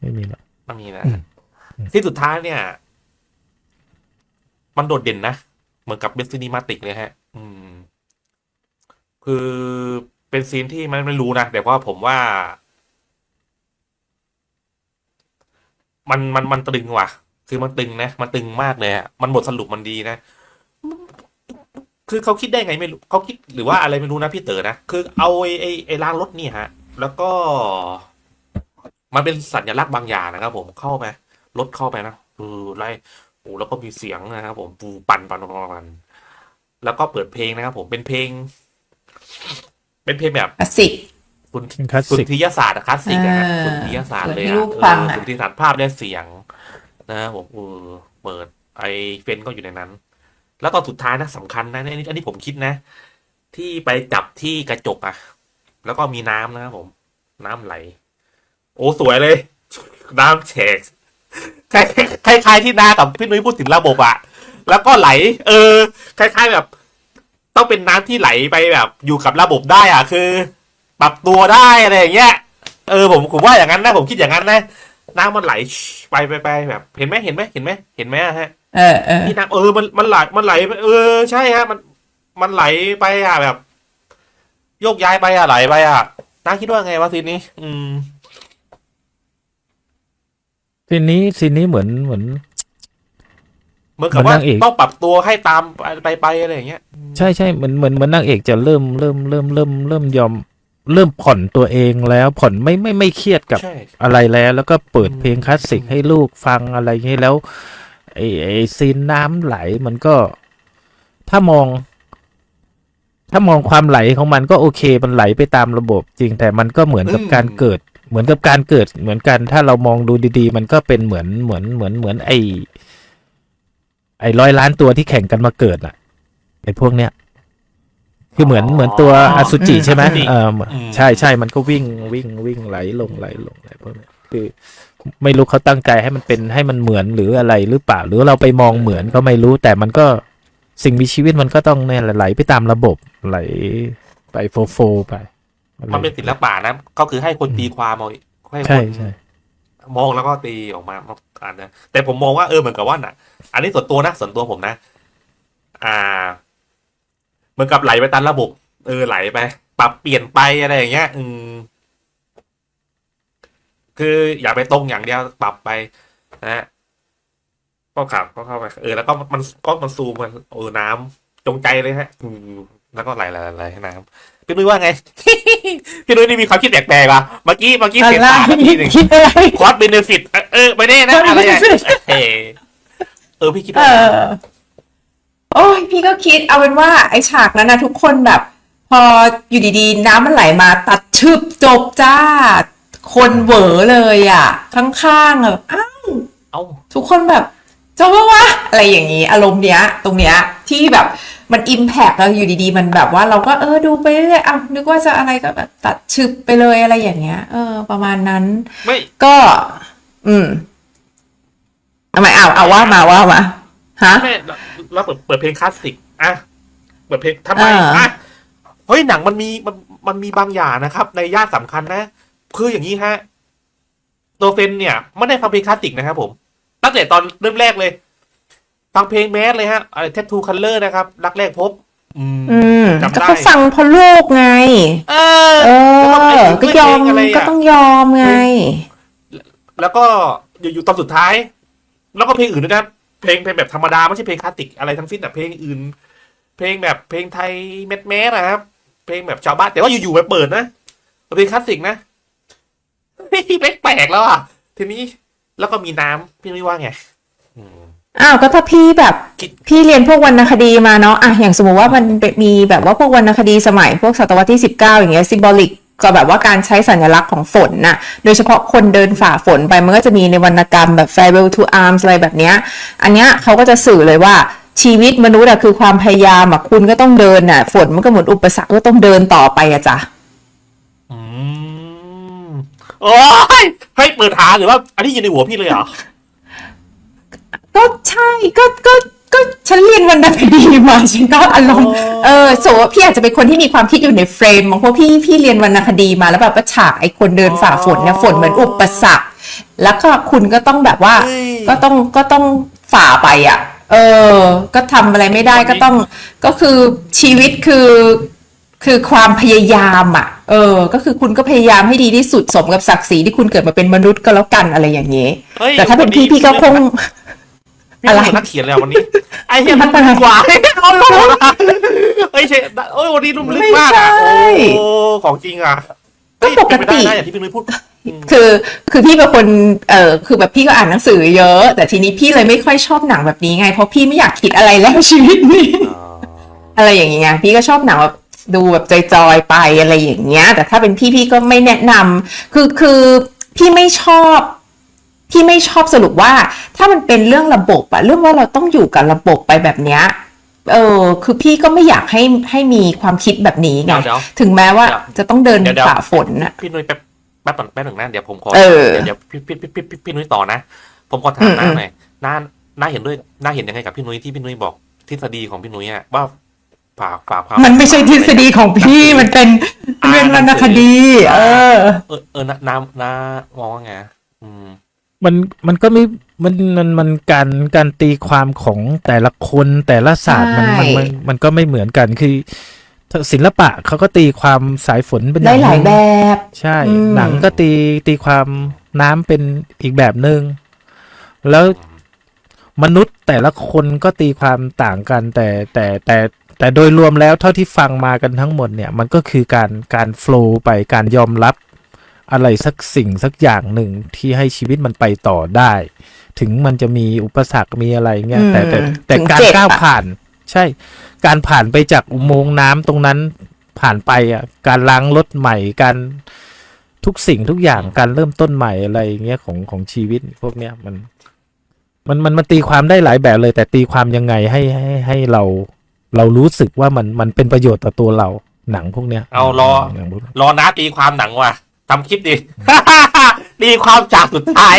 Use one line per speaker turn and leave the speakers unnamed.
ไม่มีหรอก
มันมีนะ
อืม
ที่สุดท้ายเนี่ย มันโดดเด่นนะ เหมือนกับเป็นซีนิมาติกเลยฮะ อืม คือเป็นซีนที่มันไม่รู้นะ แต่ว่าผมว่า มันมันมันตรึงว่ะ คือมันตึงนะ มันตึงมากเลยอะมันบทสรุปมันดีนะ คือเขาคิดได้ไงไม่รู้เขาคิดหรือว่าอะไรไม่รู้นะพี่เต๋อนะ คือเอาไอ้ไอ้ไอ้ล้างรถนี่ฮะ แล้วก็ มันเป็นสัญลักษณ์บางอย่างนะครับ ผมเข้าไปรถเข้าไปนะเออไล่โอ้แล้วก็มีเสียงนะครับผมปูปันปันปันปันปันแล้วก็เปิดเพลงนะครับ ผมเป็นเพลง เป็นเพลงแบบ
คลาสสิก
สุน
เป็นคลาส
สุน
สิก
ทรียศาสตร์อะคลาสสิกอะฮะ
เออ
สุนทรียศาสตร์เลย
เปิดให้
อะ
ลูกฟัง
เออ
อะ
สุนทรียศาสตร์ภาพและเสียง นะครับผมเออเปิด ไอเฟนก็อยู่ในนั้น แล้วตอนสุดท้ายนะสำคัญนะอันนี้อันนี้ผมคิดนะ ที่ไปจับที่กระจกอะแล้วก็มีน้ำนะครับผม น้ำไหล โอ้สวยเลย น้ำแฉกคล้ายคล้ายคล้ายๆที่นากับพี่นุ้ยพูดถึงระบบอะแล้วก็ไหล เออ คล้าย ๆแบบ ต้องเป็นน้ำที่ไหลไปแบบ อยู่กับระบบได้อะคือ ปรับตัวได้อะไรอย่างเงี้ยเออผมผมว่าอย่างนั้นนะผมคิดอย่างนั้นนะน้ำมันไหลไปไปไปแบบ เห็นไหมเห็นไหมเห็นไหมเห็นไหมอะฮะ
เออเออ
ที่น้ำเออมันมันไหลมันไหลไปเออใช่ฮะมันมันไหลไปอะแบบ โยกย้ายไปอะไหลไปอะน้าคิดว่าไงวะทีนี้ อืม
ซีนนี้ซีนนี้เหมือนเหมือน
เหมือนกับว่า
เหมือนนางเอก
ต้องปรับตัวให้ตามไปไปไปอะไรอย่างเงี้ย
ใช่ใช่เหมือนเหมือนเหมือนนางเอกจะเริ่มเริ่มเริ่มเริ่มเริ่มยอม เริ่มผ่อนตัวเองแล้วผ่อนไม่ไม่ไม่เครียดกับ
ใช่
อะไรแล้วแล้วก็เปิด
อืม
เพลงคลาสสิกให้ลูกฟังอะไรอย่างนี้แล้วไอ้ไอ้ซีนน้ำไหลมันก็ ถ้ามอง ถ้ามองความไหลของมันก็โอเค มันไหลไปตามระบบจริงแต่มันก็เหมือนกับการเกิด เหมือนกับการเกิดเหมือนกัน ถ้าเรามองดูดีๆ มันก็เป็นเหมือนเหมือนเหมือนเหมือนไอ้ไอ้ร้อยล้านตัวที่แข่งกันมาเกิดน่ะไอ้พวกเนี้ยคือเหมือนเหมือนตัวอสุจิใช่ไหมเออใช่ใช่มันก็วิ่งวิ่งวิ่งไหลลงไหลลงอะไรพวกเนี้ยคือ ไม่รู้เขาตั้งใจให้มันเป็นให้มันเหมือนหรืออะไรหรือเปล่า หรือเราไปมองเหมือนก็ไม่รู้ แต่มันก็สิ่งมีชีวิตมันก็ต้องเนี่ยแหละไหลไปตามระบบไหลไปโฟโฟไปอะไร
มันเป็นศิลปะนะก็คือให้คนตีความเอาให้ค
ใช่
น
ใช่
มองแล้วก็ตีออกมาอ่านนะแต่ผมมองว่าเออเหมือนกับว่าน่ะ อันนี้ส่วนตัวนะส่วนตัวผมนะ อ่า เหมือนกับไหลไปตามระบบ เออไหลไป ปรับเปลี่ยนไปอะไรอย่างเงี้ย อืมคืออย่าไปตรงอย่างเดียวปรับไปนะฮะก็ขับก็เข้าไป เออแล้วก็มันก็มันซูมมันเออน้ำจงใจเลยฮะอืม แล้วก็ไหลไหลไหลไหลให้น้ำพี่นุ้ยว่าไง พี่นุ้ยนี่มีความคิดแปลกๆอะเมื่อกี้เมื่อกี้
อะ
เสียง
ไร
ตาทีหนึ่ง
คิดอะไร
คอร์สเบนฟิตเออไม่ได้นะ
Cost
อะไรอะ
benefit
เออเออพี่คิด
เอ
ว่า
อโอ้ยพี่ก็คิดเอาเป็นว่าไอ้ฉากนั้นนะทุกคนแบบ พออยู่ดีๆ น้ำมันไหลมาตัดชึบจบจ้า คนเหวอเลยอะ ข้างๆแบบอ้าว
เอ้า
ทุกคนแบบ จบแล้ววะอะไรอย่างนี้อารมณ์เนี้ย ตรงเนี้ยที่แบบมันอิมแพกแล้วอยู่ดีๆ มันแบบว่าเราก็เออดูไปเรื่อยๆอ้าวนึกว่าจะอะไรก็แบบตัดชึบไปเลยอะไรอย่างเงี้ย เออ ประมาณนั้น
ไม่
ก็ อืมทำไมเอาเอาว่ามาว่ามาฮะ
ไม่เราเปิดเปิดเพลงคลาสสิกอะเปิดเพลงทำไม
อ่า
อะเฮ้ยหนังมันมีมันมันมีบางอย่างนะครับ ในย่านสำคัญนะ คืออย่างนี้ฮะตัวเฟนเนี่ย ไม่ได้ฟังเพลงคลาสสิกนะครับผม ตั้งแต่ตอนเริ่มแรกเลย ฟังเพลงแมสเลยฮะอะไรแททูคัลเลอร์นะครับ รักแรกพบ อืม
อืม
จำได้
ก็เขาฟังเพราะลูกไง
เออ
เอ
แล้วก็
อ
ไอ้
ก็ยอม
เพลงอะไรอะ
ก็ต้องยอมไง
แล้วก็อยู่อยู่ตอนสุดท้าย แล้วก็เพลงอื่นด้วยนะเพลงเพลงแบบธรรมดาไม่ใช่เพลงคลาสสิกอะไรทั้งสิ้นแต่เพลงอื่น เพลงแบบเพลงไทยแมสแมสนะครับ เพลงแบบชาวบ้านแต่ว่าอยู่ๆไปเปิดนะเพลงคลาสสิกนะเฮ้ยแปลกๆแล้วอะทีนี้ แล้วก็มีน้ำพี่ไม่ว่าไงอืม
อ้าวก็ถ้าพี่แบบ
คิด
พี่เรียนพวกวรรณคดีมาเนาะอะอย่างสมมติว่ามันมีแบบว่าพวกวรรณคดีสมัยพวกศตวรรษที่19อย่างเงี้ยซิมบอลิกก็แบบว่าการใช้สัญลักษณ์ของฝนน่ะ โดยเฉพาะคนเดินฝ่าฝนไปมันก็จะมีในวรรณกรรมแบบ farewell to arms อะไรแบบเนี้ย อันเนี้ยเขาก็จะสื่อเลยว่าชีวิตมนุษย์อะคือความพยายามอะคุณก็ต้องเดินอะฝนมันก็เหมือนอุปสรรคก็ต้องเดินต่อไปอะจ้ะ
อืม โอ้ยให้เปิดหาหรือว่า อันนี้อยู่ในหัวพี่เลยเหรอ
ก็ใช่ก็ก็ก็ฉันเรียนวรรณคดีมาฉันก็อารมณ์
อ๋อ
เออโสว่าพี่อาจจะเป็นคนที่มีความคิดอยู่ในเฟรมของเพราะพี่พี่เรียนวรรณคดีมาแล้วแบบว่าฉากไอ้คนเดินฝ่าฝนเนี่ยฝนเหมือนอุปสรรคแล้วก็คุณก็ต้องแบบว่า
เฮ้ย
ก็ต้องก็ต้องฝ่าไปอะ เออ ก็ทำอะไรไม่ได้ก็ต้องก็คือชีวิตคือ คือความพยายามอะ เออ ก็คือคุณก็พยายามให้ดีที่สุดสมกับศักดิ์ศรีที่คุณเกิดมาเป็นมนุษย์ก็แล้วกันอะไรอย่างเงี้ย
ฮ้ย
แต่ถ้าเป็นพี่พี่ก็คง
พี่
อะไร
เป็นนักเขียนเลยอะวันนี้ ไอ้เหี้ยมันเป็นกว่าเอาโลดอะเฮ้ยเชยโอ้ยวันนี้นุ่มลึกมากอะ
ไม่ใช่
โอ้ของจริงอะ
ก็ปกติ
เฮ้ยเป็นไปได้นะอย่างที่พี่นุ้ยพูดอืม
คือคือพี่เป็นคนเออคือแบบพี่ก็อ่านหนังสือเยอะ แต่ทีนี้พี่เลยไม่ค่อยชอบหนังแบบนี้ไง เพราะพี่ไม่อยากคิดอะไรแล้วชีวิตนี้
อ๋อ
อะไรอย่างเงี้ยพี่ก็ชอบหนังแบบ ดูแบบจอยๆไปอะไรอย่างเงี้ย แต่ถ้าเป็นพี่พี่ก็ไม่แนะนำคือคือพี่ไม่ชอบพี่ไม่ชอบสรุปว่า ถ้ามันเป็นเรื่องระบบอะเรื่องว่าเราต้องอยู่กับระบบไปแบบเนี้ยเออคือพี่ก็ไม่อยากให้ให้มีความคิดแบบนี้ไง
เดี๋ยว
ถึงแม้ว่า
เดี๋ยว
จะต้องเดิน
เดี๋ยวเดี๋ยว
ฝ่าฝนอะ
พี่นุ้ยแป๊บแป๊บก่อนแป๊บหนึ่งนะเดี๋ยวผมขอ
เออ
เดี๋ยวพี่พี่พี่พี่พี่พี่นุ้ยต่อนะ ผมขอถาม
อืม
น้า
อืม
หน่อยน้าน้าเห็นด้วยน้าเห็นยังไงกับพี่นุ้ยที่พี่นุ้ยบอกทฤษฎีของพี่นุ้ยอะว่า ฝ่าฝ่าความ
มันไม่ใช่ทฤษฎีของพี่มันเป็นมันเป็นวรรณคดี เออ
เออเออน้าน้าน้ามองว่าไงอืม
มันมันก็ไม่มันมันมันการการตีความของแต่ละคนแต่ละศาสตร์มันมันมันมันก็ไม่เหมือนกันคือศิลปะเขาก็ตีความสายฝนเป็นอ
ได้
ย่าง
หลาย
นึ่ง
แบบ
ใช่
อืม
หนังก็ตีตีความน้ำเป็นอีกแบบหนึง่งแล้วมนุษย์แต่ละคนก็ตีความต่างกัน แต่แต่แต่ แต่โดยรวมแล้วเท่าที่ฟังมากันทั้งหมดเนี่ยมันก็คือการการโฟล์ไปการยอมรับอะไรสักสิ่งสักอย่างหนึ่งที่ให้ชีวิตมันไปต่อได้ ถึงมันจะมีอุปสรรคมีอะไรเงี้ย
อืม
แต่แต่แต่
ถึง
การ
เจ็บ
ก้าว
อะ
ผ่าน ใช่ การผ่านไปจากอุโมงค์น้ำตรงนั้นผ่านไปอะการล้างรถใหม่การทุกสิ่งทุกอย่างการเริ่มต้นใหม่อะไรอย่างเงี้ยของของชีวิตพวกเนี้ยมัน มันมันมันตีความได้หลายแบบเลย แต่ตีความยังไงให้ให้ให้เรา เรารู้สึกว่ามันมันเป็นประโยชน์ต่อตัวเราหนังพวกเนี้ย
เอารอ
หนังพวกเนี้ย
รอน้าตีความหนังว่ะทำคลิปดิ ตีความจากสุดท้าย